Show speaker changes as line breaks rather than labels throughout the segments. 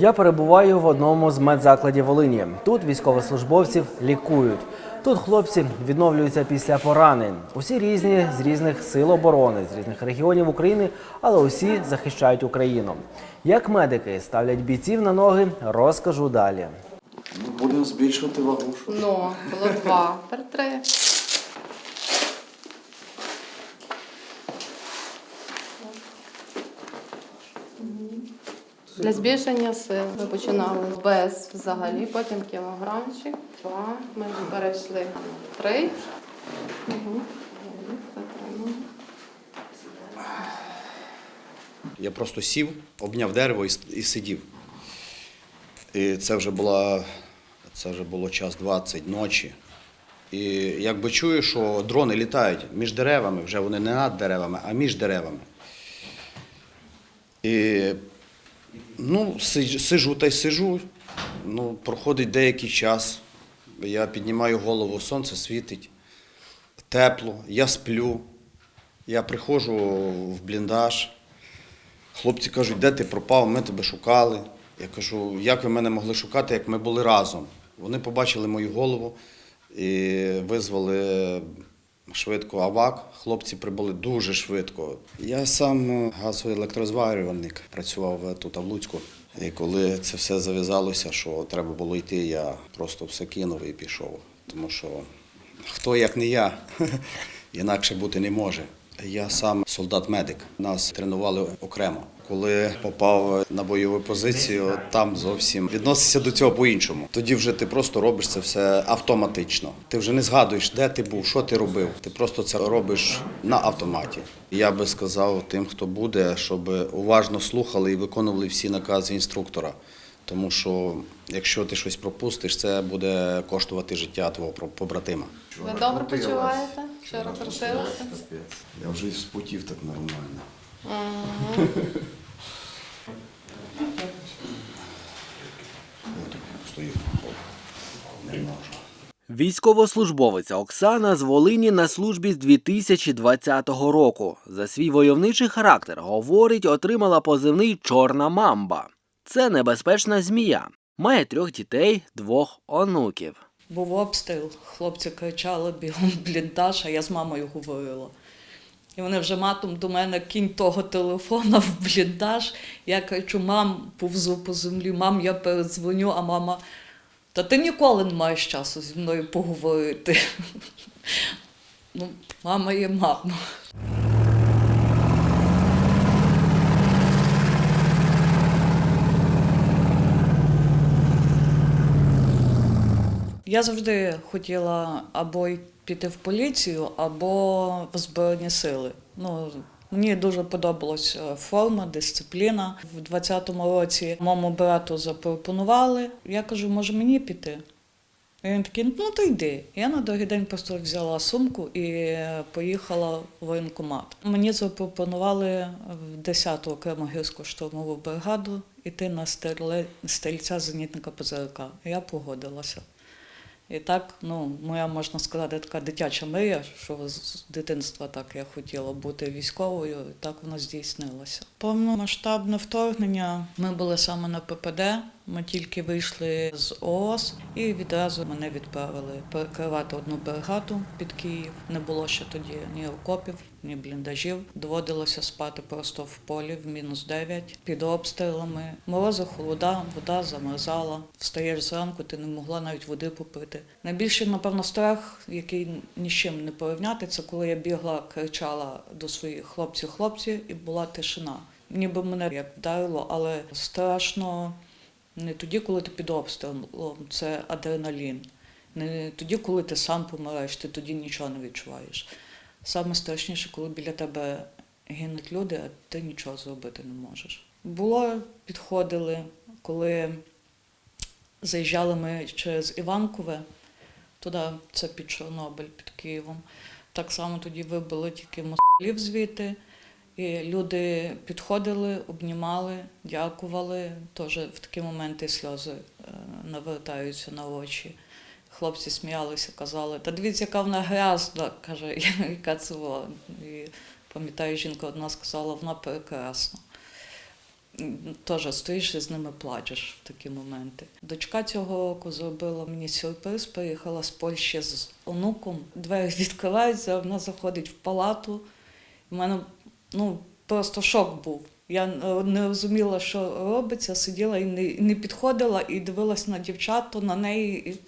Я перебуваю в одному з медзакладів Волині. Тут військовослужбовців лікують. Тут хлопці відновлюються після поранень. Усі різні з різних сил оборони, з різних регіонів України, але усі захищають Україну. Як медики ставлять бійців на ноги, розкажу далі.
Будемо збільшувати вагу.
Ну, було два, тепер три. Для збільшення сил ми починали без взагалі, потім кілограмчик, два. Ми вже перейшли три.
Я просто сів, обняв дерево і, і сидів. І це вже була, це вже було час 20 ночі. І якби чую, що дрони літають між деревами, вже вони не над деревами, а між деревами. І ну, сижу та й сижу. Ну, проходить деякий час. Я піднімаю голову, сонце світить, тепло, я сплю. Я приходжу в бліндаж. Хлопці кажуть, де ти пропав, ми тебе шукали. Я кажу, як ви мене могли шукати, як ми були разом. Вони побачили мою голову і визвали швидко авак. Хлопці прибули дуже швидко. Я сам е, газовий електрозварювальник, працював тут в Луцьку. І коли це все зав'язалося, що треба було йти, я просто все кинув і пішов. Тому що хто як не я, інакше бути не може. Я сам солдат-медик. Нас тренували окремо. Коли попав на бойову позицію, там зовсім відносишся до цього по-іншому. Тоді вже ти просто робиш це все автоматично. Ти вже не згадуєш, де ти був, що ти робив. Ти просто це робиш на автоматі. Я би сказав тим, хто буде, щоб уважно слухали і виконували всі накази інструктора. Тому що якщо ти щось пропустиш, це буде коштувати життя твого побратима.
Ви добре почуваєте? Вчора крутилися?
Я вже і спотів так нормально.
Стою. Не можу.
Військовослужбовиця Оксана з Волині на службі з 2020 року. За свій войовничий характер говорить, отримала позивний Чорна мамба. Це небезпечна змія. Має трьох дітей, двох онуків.
Був обстріл, хлопці кричали бігом бліндаж, а я з мамою говорила. І вони вже матом до мене кінь того телефона в бліндаж. Я кричу, мам, повзу по землі, мам, я передзвоню, а мама, та ти ніколи не маєш часу зі мною поговорити. Ну, мама є мама. Я завжди хотіла або піти в поліцію, або в Збройні сили. Ну, мені дуже подобалась е, форма, дисципліна. В 20-му році моєму брату запропонували. Я кажу, може мені піти? І він такий, ну то йди. Я на другий день просто взяла сумку і поїхала в воєнкомат. Мені запропонували в 10-ту окрему гірську штурмову бригаду йти на стрільця зенітника ПЗРК. Я погодилася. І так, ну, моя, можна сказати, така дитяча мрія, що з дитинства так я хотіла бути військовою, і так воно здійснилося. Повномасштабне вторгнення ми були саме на ППД. Ми тільки вийшли з ООС і відразу мене відправили перекривати одну бригаду під Київ. Не було ще тоді ні окопів, ні бліндажів. Доводилося спати просто в полі в мінус 9, під обстрілами. Морози, холода, вода замерзала. Встаєш зранку, ти не могла навіть води попити. Найбільший, напевно, страх, який ні з чим не порівняти, це коли я бігла, кричала до своїх хлопців, хлопці, і була тишина. Ніби мене як вдарило, але страшно не тоді, коли ти під обстрілом, це адреналін. Не тоді, коли ти сам помираєш, ти тоді нічого не відчуваєш. Саме страшніше, коли біля тебе гинуть люди, а ти нічого зробити не можеш. Було, підходили, коли заїжджали ми через Іванкове, туди це під Чорнобиль, під Києвом. Так само тоді вибили тільки москалів звідти. І люди підходили, обнімали, дякували. Теж в такі моменти сльози е, навертаються на очі. Хлопці сміялися, казали, та дивіться, яка вона грязна, каже, яка це була. І пам'ятаю, жінка одна сказала, вона прекрасна. Теж стоїш і з ними плачеш в такі моменти. Дочка цього року зробила мені сюрприз, приїхала з Польщі з онуком. Двері відкриваються, вона заходить в палату. У мене ну, просто шок був. Я е, не розуміла, що робиться, сиділа і не, не підходила, і дивилась на дівчат, на неї.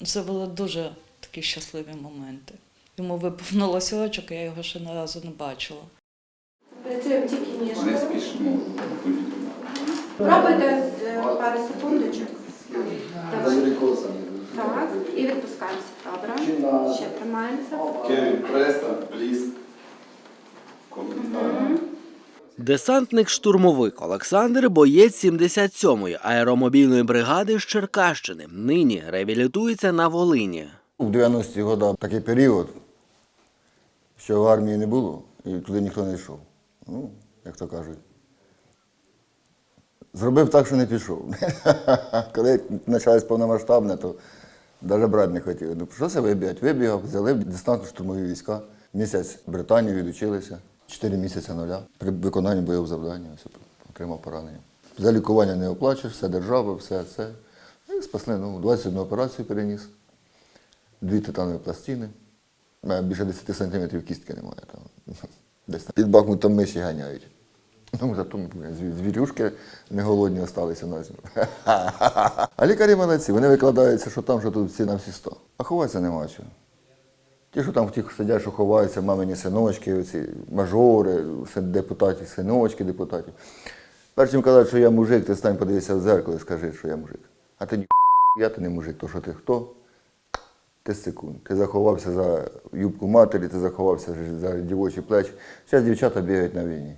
І це були дуже такі щасливі моменти. Йому виповнилося рочок, я його ще ні разу не бачила.
Працюємо тільки ніжно. Пробуйте е, пару секундочок. Так, і відпускаємося. Добре. Ще тримаємося.
Кевін, Преста, пліс.
Десантник-штурмовик Олександр боєць 77-ї аеромобільної бригади з Черкащини. Нині реабілітується на Волині.
У 90-ті роки такий період, що в армії не було, і туди ніхто не йшов. Ну, як то кажуть. Зробив так, що не пішов. Коли почалось повномасштабне, то навіть брати не хотіли. Ну, що це вибігати? Вибігав, взяли десантно-штурмові війська. Місяць в Британії відучилися, 4 місяці нуля. При виконанні бойових завдань отримав поранення. За лікування не оплачуєш, все держава, все це. І спасли, ну, 21 операцію переніс дві титанові пластини. Більше 10 сантиметрів кістки немає. Там. Десь під Бахмутом миші ганяють. Ну, зато звірюшки не голодні залишилися на зиму. А лікарі молодці, вони викладаються, що там, що тут всі на всі сто. А ховатися нема чого. Ті, що там в тих сидять, що ховаються, мамині синочки, оці мажори, депутатів, синочки депутатів. Перш чим казати, що я мужик, ти стань подивися в зеркало і скажи, що я мужик. А ти ні, я ти не мужик, то що ти хто? Ти секунд. Ти заховався за юбку матері, ти заховався за дівочі плечі. Зараз дівчата бігають на війні.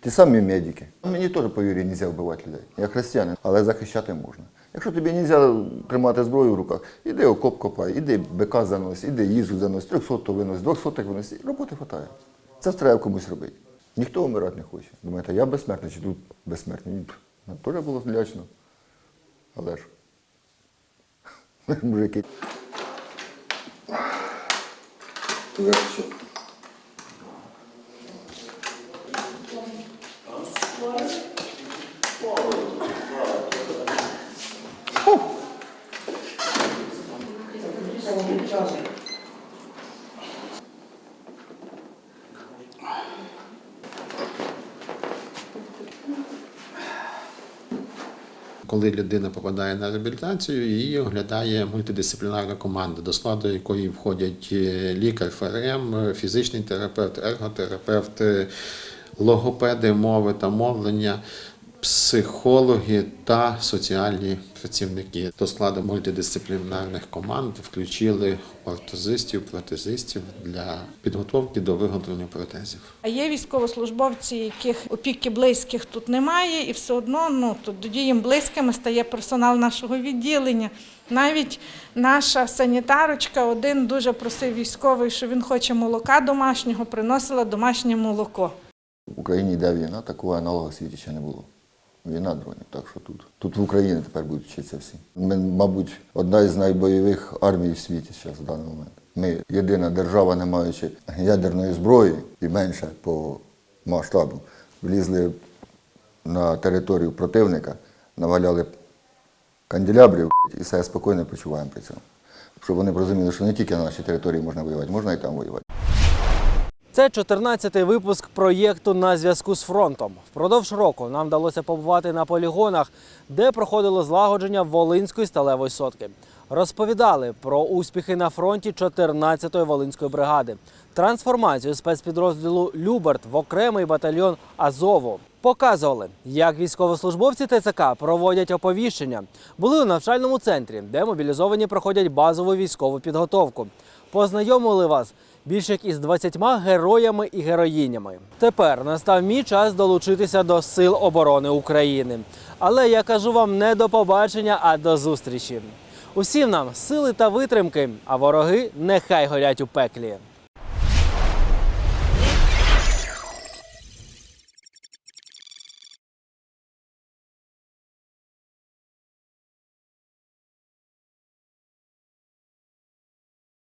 Ті самі медики. Мені теж, повірю, не можна вбивати людей. Я християнин, але захищати можна. Якщо тобі не можна тримати зброю в руках, іди окоп копай, іди бика занось, іди їжу занось, 300 винось, 200 винось, і роботи вистачає. Це треба комусь робити. Ніхто вмирати не хоче. Думаєте, я безсмертний чи тут безсмертний? Нам теж було лячно. Але ж мужики.
Коли людина попадає на реабілітацію, її оглядає мультидисциплінарна команда, до складу якої входять е, лікар ФРМ, фізичний терапевт, ерготерапевт, е, логопеди мови та мовлення, психологи та соціальні працівники. До складу мультидисциплінарних команд включили ортозистів, протезистів для підготовки до виготовлення протезів.
А є військовослужбовці, яких опіки близьких тут немає, і все одно ну, тоді їм близькими стає персонал нашого відділення. Навіть наша санітарочка один дуже просив військовий, що він хоче молока домашнього, приносила домашнє молоко.
В Україні йде війна, такого аналогу в світі ще не було. Війна дронів, так що тут. Тут в Україні тепер будуть вчитися всі. Ми, мабуть, одна із найбойових армій в світі зараз в даний момент. Ми єдина держава, не маючи ядерної зброї і менше по масштабу, влізли на територію противника, наваляли канделябрів і все спокійно почуваємо при цьому. Щоб вони розуміли, що не тільки на нашій території можна воювати, можна і там воювати.
Це 14-й випуск проєкту на зв'язку з фронтом. Впродовж року нам вдалося побувати на полігонах, де проходило злагодження Волинської сталевої сотки. Розповідали про успіхи на фронті 14-ї Волинської бригади, трансформацію спецпідрозділу Люберт в окремий батальйон Азову. Показували, як військовослужбовці ТЦК проводять оповіщення. Були у навчальному центрі, де мобілізовані проходять базову військову підготовку. Познайомили вас більш як із 20 героями і героїнями. Тепер настав мій час долучитися до сил оборони України. Але я кажу вам не до побачення, а до зустрічі. Усім нам сили та витримки, а вороги нехай горять у пеклі.